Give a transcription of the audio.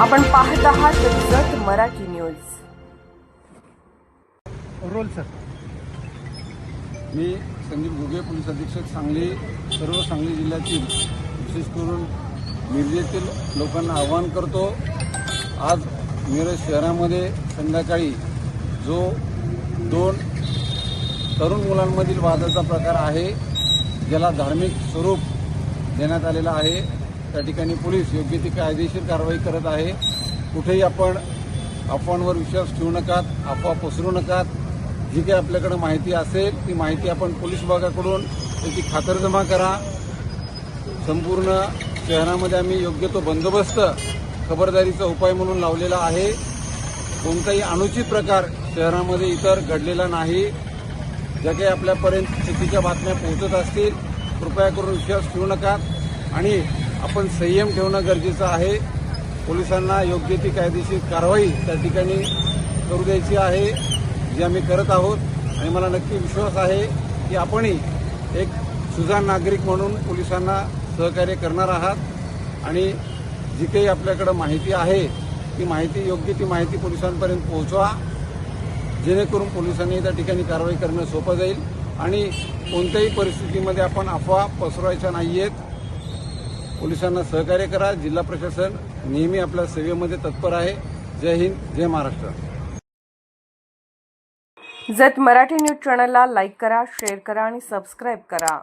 आपण पाहत आहात Jat Marathi news. Roll sir. मी संदीप घुगे पोलीस अधीक्षक सांगली सर्व सांगली जिल्ह्यातील विशेष करून मिरजेतील लोकांना आवाहन करतो आज मिरज शहरामध्ये संध्याकाळी जो दोन तरुण मुलांमधील वादाचा प्रकार आहे ज्याला धार्मिक स्वरूप देण्यात आलेलं आहे त्या ठिकाणी पोलीस योग्य ती कायदेशीर कारवाई करत आहे. कुठेही आपण अफवांवर विश्वास ठेवू नकात अफवा पसरू नकात. जी काही आपल्याकडे माहिती असेल ती माहिती आपण पोलीस विभागाकडून त्याची खातरजमा करा. संपूर्ण शहरामध्ये आम्ही योग्य तो बंदोबस्त खबरदारीचा उपाय म्हणून लावलेला आहे. कोणताही अनुचित प्रकार शहरामध्ये इतर घडलेला नाही. ज्या काही आपल्यापर्यंत चुकीच्या बातम्या पोहोचत असतील कृपया करून विश्वास ठेवू नका आणि आपण संयम ठेवणं गरजेचं आहे. पोलिसांना योग्य ती कायदेशीर कारवाई त्या ठिकाणी करू द्यायची आहे जी आम्ही करत आहोत. आणि मला नक्की विश्वास आहे की आपणही एक सुजाण नागरिक म्हणून पोलिसांना सहकार्य करणार आहात. आणि जी काही आपल्याकडं माहिती आहे ती माहिती योग्य ती माहिती पोलिसांपर्यंत पोहोचवा. जेणेकरून पोलिसांनी त्या ठिकाणी कारवाई करणं सोपं जाईल. आणि कोणत्याही परिस्थितीमध्ये आपण अफवा पसरवायच्या नाही आहेत पोलिसांना सहकार्य करा. जिल्हा प्रशासन नेहमी आपल्या सेवेमध्ये तत्पर आहे. जय हिंद जय महाराष्ट्र. जत मराठी न्यूज चॅनलला लाईक करा शेअर करा आणि सबस्क्राईब करा.